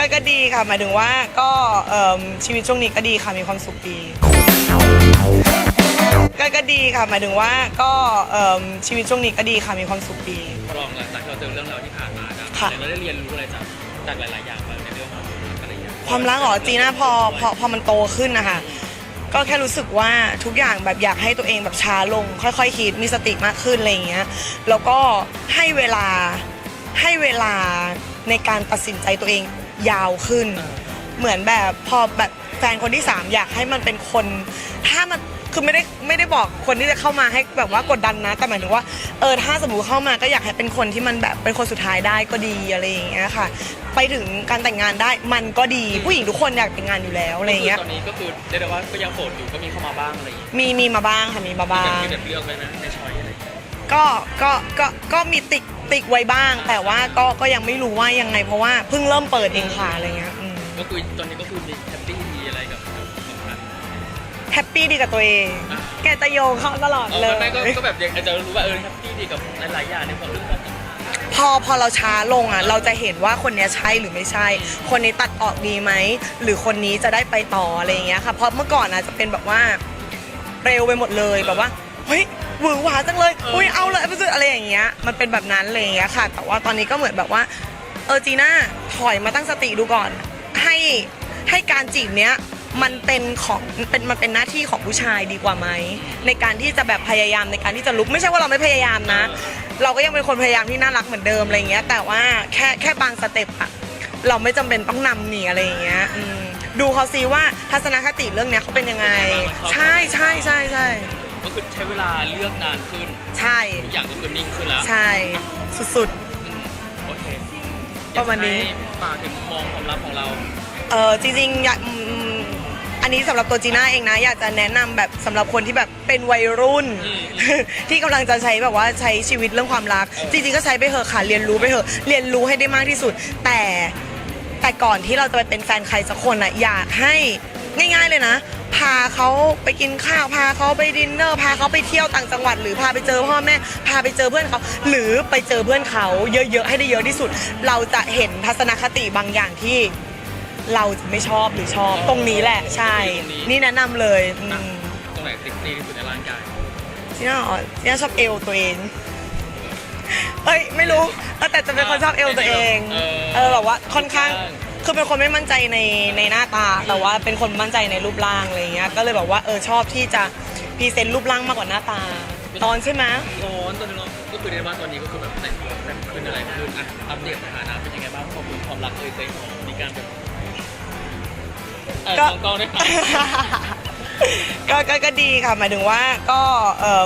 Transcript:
ก็ก็ดีค่ะ หมายถึงว่าก็เอิ่มชีวิตช่วงนี้ก็ดีค่ะมีความสุขดีก็ก็ดีค่ะ หมายถึงว่าก็เอิ่มชีวิตช่วงนี้ก็ดีค่ะมีความสุขดี พอลองหลังจากที่เราเจอเรื่องราวที่ผ่านมาครับค่ะ เราได้เรียนรู้อะไรจากจากหลาย ๆ อย่างบ้างในเรื่องของอะไรอย่างเงี้ยความรักเหรอจีน่าพอพอพอมันโตขึ้นนะคะก็แค่รู้สึกว่าทุกอย่างแบบอยากให้ตัวเองแบบช้าลง ค่อย ๆ คิดมีสติมากขึ้นอะไรอย่างเงี้ยแล้วก็ให้เวลาให้เวลาในการตัดสินใจตัวเอง ยาวขึ้น เหมือนแบบพอแบบแฟนคนที่สามอยากให้มันเป็นคน ถ้ามันคือไม่ได้ไม่ได้บอกคนที่จะเข้ามาให้แบบว่ากดดันนะ แต่หมายถึงว่าเออถ้าสมมติเข้ามาก็อยากให้เป็นคนที่มันแบบเป็นคนสุดท้ายได้ก็ดีอะไรอย่างเงี้ยค่ะ ไปถึงการแต่งงานได้มันก็ดีผู้หญิงทุกคนอยากแต่งงานอยู่แล้วอะไรอย่างเงี้ยตอนนี้ก็คือเรียกได้ว่าก็ยังโสดอยู่ก็มีเข้ามาบ้างอะไรอย่างเงี้ยมีมีมาบ้างค่ะมีมาบ้างมีแบบเลือกไว้นะในช้อย ก็ก็ก็ก็มีติ๊กติ๊กไว้บ้าง แต่ว่าก็ก็ยังไม่รู้ว่ายังไง เพราะว่าเพิ่งเริ่มเปิดเองค่ะอะไรเงี้ยอืมก็คือตอนนี้ก็คือมีแฮปปี้ดีอะไรกับกับสำคัญแฮปปี้ดีกับตัวเองอะแกจะโยงเข้าตลอดเอเลอยไม่ก็ก็แบบอยากจะรู้ว่าเออแฮปปี้ดีกับหลายๆอย่างในความเรื่องการแต่งงานพอพอเราช้าลงอะ เราจะเห็นว่าคนเนี้ยใช่หรือไม่ใช่ คนนี้ตัดออกดีไหม หรือคนนี้จะได้ไปต่ออะไรอย่างเงี้ยค่ะเพราะเมื่อก่อนอะจะเป็นแบบว่าเร็วไปหมดเลยแบบว่า เฮ้ยหวือหวาจังเลยอุ้ยเอาเลยไปซื้ออะไรอย่างเงี้ยมันเป็นแบบนั้นอะไรอย่างเงี้ยค่ะ แต่ว่าตอนนี้ก็เหมือนแบบว่าเออจีน่าถอยมาตั้งสติดูก่อน ให้ให้การจีบเนี้ยมันเป็นของเป็นมันเป็นหน้าที่ของผู้ชายดีกว่าไหมในการที่จะแบบพยายามในการที่จะลุกไม่ใช่ว่าเราไม่พยายามนะ เราก็ยังเป็นคนพยายามที่น่ารักเหมือนเดิมอะไรเงี้ย แต่ว่าแค่แค่บางสเต็ปอะเราไม่จำเป็นต้องนำหนีอะไรอย่างเงี้ยอืมดูเขาซิว่าทัศนคติเรื่องเนี้ยเขาเป็นยังไง ใช่ใช่ใช่ใช่ ก็คือใช้เวลาเลือกนานขึ้นใช่ ทุกอย่างก็คือนิ่งขึ้นแล้วใช่ สุด อืมโอเคประมาณนี้ อยกให้ฝากถึงมุมมองความรักของเรา ๆ เออจริงๆอยากอืมอันนี้สำหรับตัวจีน่าเองนะ อยากจะแนะนำแบบสำหรับคนที่แบบเป็นวัยรุ่น อืม ที่กำลังจะใช้แบบว่าใช้ชีวิตเรื่องความรัก จริงๆก็ใช้ไปเถอะค่ะเรียนรู้ไปเถอะเรียนรู้ให้ได้มากที่สุด แต่แต่ก่อนที่เราจะไปเป็นแฟนใครสักคนอะอยากให้ง่าย ๆเลยนะ พาเขาไปกินข้าวพาเขาไปดินเนอร์พาเขาไปเที่ยวต่างจังหวัด หรือพาไปเจอพ่อแม่ พาไปเจอเพื่อนเขาหรือไปเจอเพื่อนเขาเยอะๆให้ได้เยอะที่สุด เราจะเห็นทัศนคติบางอย่างที่เราจะไม่ชอบหรือชอบตรงนี้แหละใช่ นี่แนะนำเลยอืมตรงไหนติ๊กตีที่สุดในร่างกายจีน่าอ๋อจีน่าชอบเอวตัวเอง เอ้ยไม่รู้เออแต่จะเป็นคนชอบเอวตัวเองเออเออแบบว่าค่อนข้างรูปร่าง คือเป็นคนไม่มั่นใจในในหน้าตา แต่ว่าเป็นคนมั่นใจในรูปร่างอะไรเงี้ย ก็เลยแบบว่าเออชอบที่จะพรีเซนต์รูปร่างมากกว่าหน้าตา ตอนใช่ไหมร้อนตอนนี้ร้อนก็คือเรียกว่าตอนนี้ก็คือแบบแต่งตัวแต่งขึ้นอะไรขึ้นอะอัปเดตสถานะเป็นยังไงบ้างขอบคุณความรักเลยใจของมีการแบบเออก็กองกองด้วยค่ะ ก็ก็ก็ดีค่ะหมายถึงว่าก็เออ